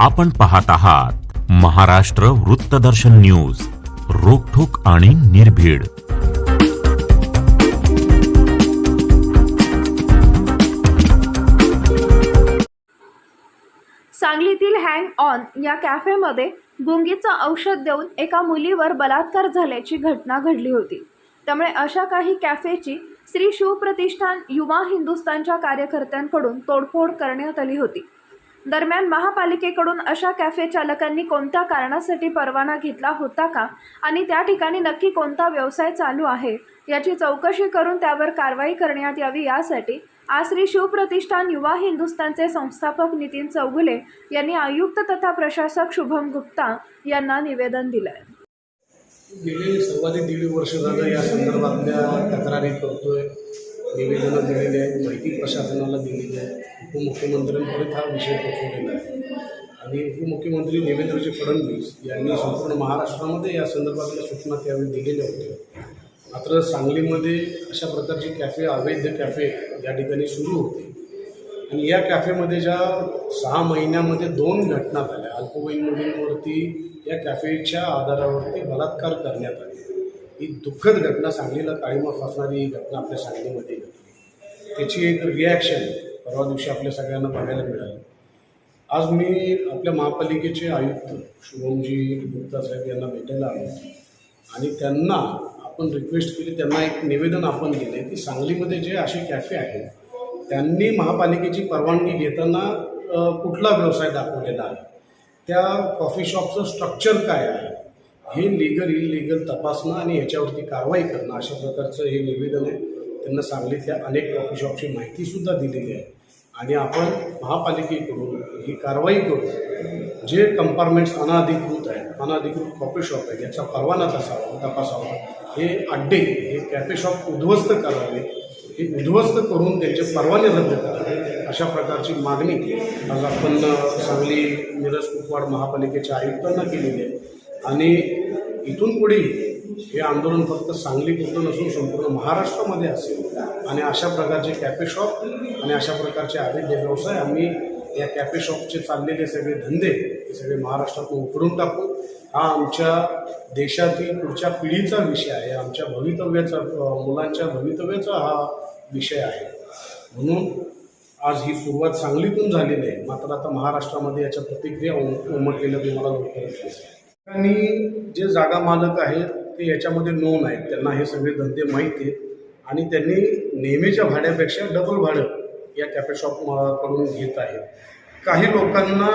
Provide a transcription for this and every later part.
आपण पाहत आहात महाराष्ट्र वृत्तदर्शन न्यूज रोखोक आणि निर्भीड. सांगलीतील हँग ऑन या कॅफेमध्ये गुंगीचं औषध देऊन एका मुलीवर बलात्कार झाल्याची घटना घडली होती. त्यामुळे अशा काही कॅफेची श्री शिवप्रतिष्ठान युवा हिंदुस्थानच्या कार्यकर्त्यांकडून तोडफोड करण्यात आली होती. दरम्यान महापालिकेकडून अशा कॅफे चालकांनी कोणत्या कारणासाठी परवाना घेतला होता का? आणि त्या ठिकाणी नक्की कोणता व्यवसाय चालू आहे? याची चौकशी करून त्यावर कारवाई करण्यात यावी यासाठी आज श्री शिवप्रतिष्ठान युवा हिंदुस्थानचे संस्थापक नितीन चौगुले यांनी आयुक्त तथा प्रशासक शुभम गुप्ता यांना निवेदन दिलं आहे गेली सर्वाधिक दीड वर्ष झालं या संदर्भातल्या तक्रारी करतोय. निवेदनं दिलेली आहेत माहिती प्रशासनाला दिलेली आहे उपमुख्यमंत्र्यांपर्यंत हा विषय पोहोचवलेला आहे. आणि उपमुख्यमंत्री देवेंद्रजी फडणवीस यांनी संपूर्ण महाराष्ट्रामध्ये या संदर्भातल्या सूचना त्यावेळी दिलेल्या होत्या. मात्र सांगलीमध्ये अशा प्रकारचे कॅफे अवैध कॅफे या ठिकाणी सुरू होते. आणि या कॅफेमध्ये ज्या सहा महिन्यामध्ये दोन घटना झाल्या. अल्पवयीन मुलींवरती या कॅफेच्या आधारावरती बलात्कार करण्यात आले. ही दुःखद घटना सांगलीला काळीमा फासणारी ही घटना आपल्या सांगलीमध्ये घडली. त्याची एक रिॲक्शन परवा दिवशी आपल्या सगळ्यांना बघायला मिळाली. आज मी आपल्या महापालिकेचे आयुक्त शुभमजी गुप्ता साहेब यांना भेटायला आलो आणि त्यांना आपण रिक्वेस्ट केली त्यांना एक निवेदन आपण दिले की सांगलीमध्ये जे असे कॅफे आहेत त्यांनी महापालिकेची परवानगी घेताना कुठला व्यवसाय दाखवलेला आहे? त्या कॉफी शॉपचं स्ट्रक्चर काय आहे? हे लिगल इलिगल तपासणं आणि याच्यावरती कारवाई करणं अशा प्रकारचं हे निवेदन आहे. त्यांना सांगलीतल्या अनेक कॉफी शॉपची माहितीसुद्धा दिलेली आहे. आणि आपण महापालिकेकडून ही कारवाई करू जे कंपार्टमेंट्स अनाधिकृत आहेत अनाधिकृत कॉफी शॉप आहेत याचा परवाना तसावा तपासावा हे अड्डे हे कॅफे शॉप उद्ध्वस्त करावे हे उद्ध्वस्त करून त्यांचे परवाने रद्द करावे अशा प्रकारची मागणी आज आपण सांगली मिरज कुपवाड महापालिकेच्या आयुक्तांना केलेली आहे. आणि इथून पुढे हे आंदोलन फक्त सांगलीपुरतं नसून संपूर्ण महाराष्ट्रामध्ये असेल. आणि अशा प्रकारचे कॅफे शॉप आणि अशा प्रकारचे अवैध व्यवसाय आम्ही या कॅफे शॉपचे चाललेले सगळे धंदे हे सगळे महाराष्ट्रातून उकडून टाकू. हा आमच्या देशातील पुढच्या पिढीचा विषय आहे. आमच्या भवितव्याचा मुलांच्या भवितव्याचा हा विषय आहे. म्हणून आज ही सुरुवात सांगलीतून झालेली आहे. मात्र आता महाराष्ट्रामध्ये याच्या प्रतिक्रिया उम- उमटलेल्या तुम्हाला लवकरच दिसेल. आणि जे जागा मालक आहेत ते याच्यामध्ये नोंद आहेत. त्यांना हे सगळे धंदे माहीत आहेत. आणि त्यांनी नेहमीच्या भाड्यापेक्षा डबल भाडं या कॅफे शॉपकडून घेत आहेत. काही लोकांना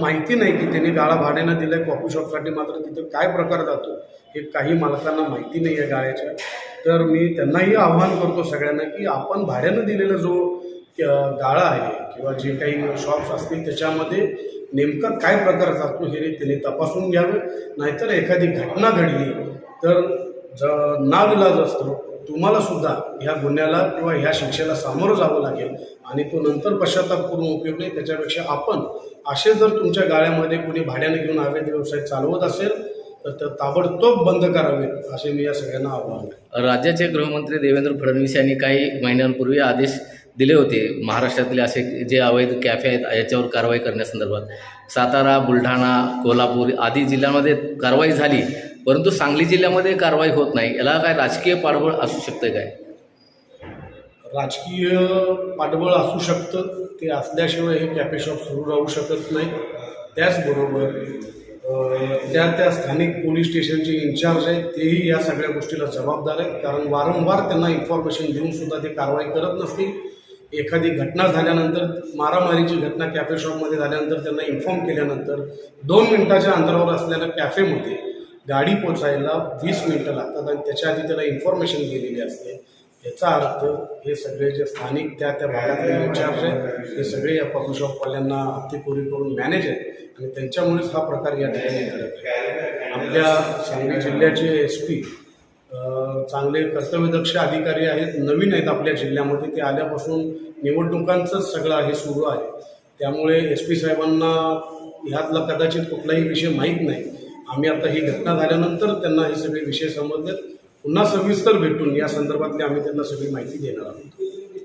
माहिती नाही की त्यांनी गाळा भाड्यानं दिलं आहे कॉफी शॉपसाठी मात्र तिथं काय प्रकार जातो हे काही मालकांना माहिती नाही आहे गाळ्याच्या. तर मी त्यांनाही आव्हान करतो सगळ्यांना की आपण भाड्यानं दिलेला जो गाळा आहे किंवा जे काही शॉप्स असतील त्याच्यामध्ये नेमका काय प्रकार जातो हे त्याने तपासून घ्यावं. नाहीतर एखादी घटना घडली तर ज नाविलाज असतो. तुम्हाला सुद्धा ह्या गुन्ह्याला किंवा ह्या शिक्षेला सामोरं जावं लागेल आणि तो नंतर पश्चाताप करून उपयोग नाही. त्याच्यापेक्षा आपण असे जर तुमच्या गाळ्यामध्ये कोणी भाड्याने घेऊन अवैध व्यवसाय चालवत असेल तर ते ताबडतोब बंद करावेत असे मी या सगळ्यांना आव्हान राज्याचे गृहमंत्री देवेंद्र फडणवीस यांनी काही महिन्यांपूर्वी आदेश दिले होते. महाराष्ट्रातले असे जे अवैध कॅफे आहेत याच्यावर कारवाई करण्यासंदर्भात. सातारा बुलढाणा कोल्हापूर आदी जिल्ह्यांमध्ये कारवाई झाली परंतु सांगली जिल्ह्यामध्ये कारवाई होत नाही. याला काय राजकीय पाठबळ असू शकतं काय? राजकीय पाठबळ असू शकतं. ते असल्याशिवाय हे कॅफे शॉप सुरू राहू शकत नाही. त्याचबरोबर त्या त्या स्थानिक पोलीस स्टेशनचे इन्चार्ज आहेत तेही या सगळ्या गोष्टीला जबाबदार आहेत. कारण वारंवार त्यांना इन्फॉर्मेशन देऊन सुद्धा ते कारवाई करत नसतील. एखादी घटना झाल्यानंतर मारामारीची घटना कॅफे शॉपमध्ये झाल्यानंतर त्यांना इन्फॉर्म केल्यानंतर दोन मिनिटाच्या अंतरावर असलेल्या कॅफेमध्ये गाडी पोचायला वीस मिनटं लागतात आणि त्याच्या आधी त्याला इन्फॉर्मेशन गेलेली असते. याचा अर्थ हे सगळे जे स्थानिक त्या त्या भागातले इन्चार्ज आहेत हे सगळे या कॉफी शॉपवाल्यांना हत्तीपुरी करून मॅनेज आहेत आणि त्यांच्यामुळेच हा प्रकार या ठिकाणी घडत आहे. आपल्या सांगली जिल्ह्याचे एस पी चांगले कर्तव्यदक्ष अधिकारी आहेत नवीन आहेत आपल्या जिल्ह्यामध्ये. ते आल्यापासून निवडणुकांचंच सगळं हे सुरू आहे. त्यामुळे एस पी साहेबांना ह्यातला कदाचित कुठलाही विषय माहीत नाही. आम्ही आता ही घटना झाल्यानंतर त्यांना हे सगळे विषय समजलेत. पुन्हा सविस्तर भेटून या संदर्भातली आम्ही त्यांना सगळी माहिती देणार आहोत.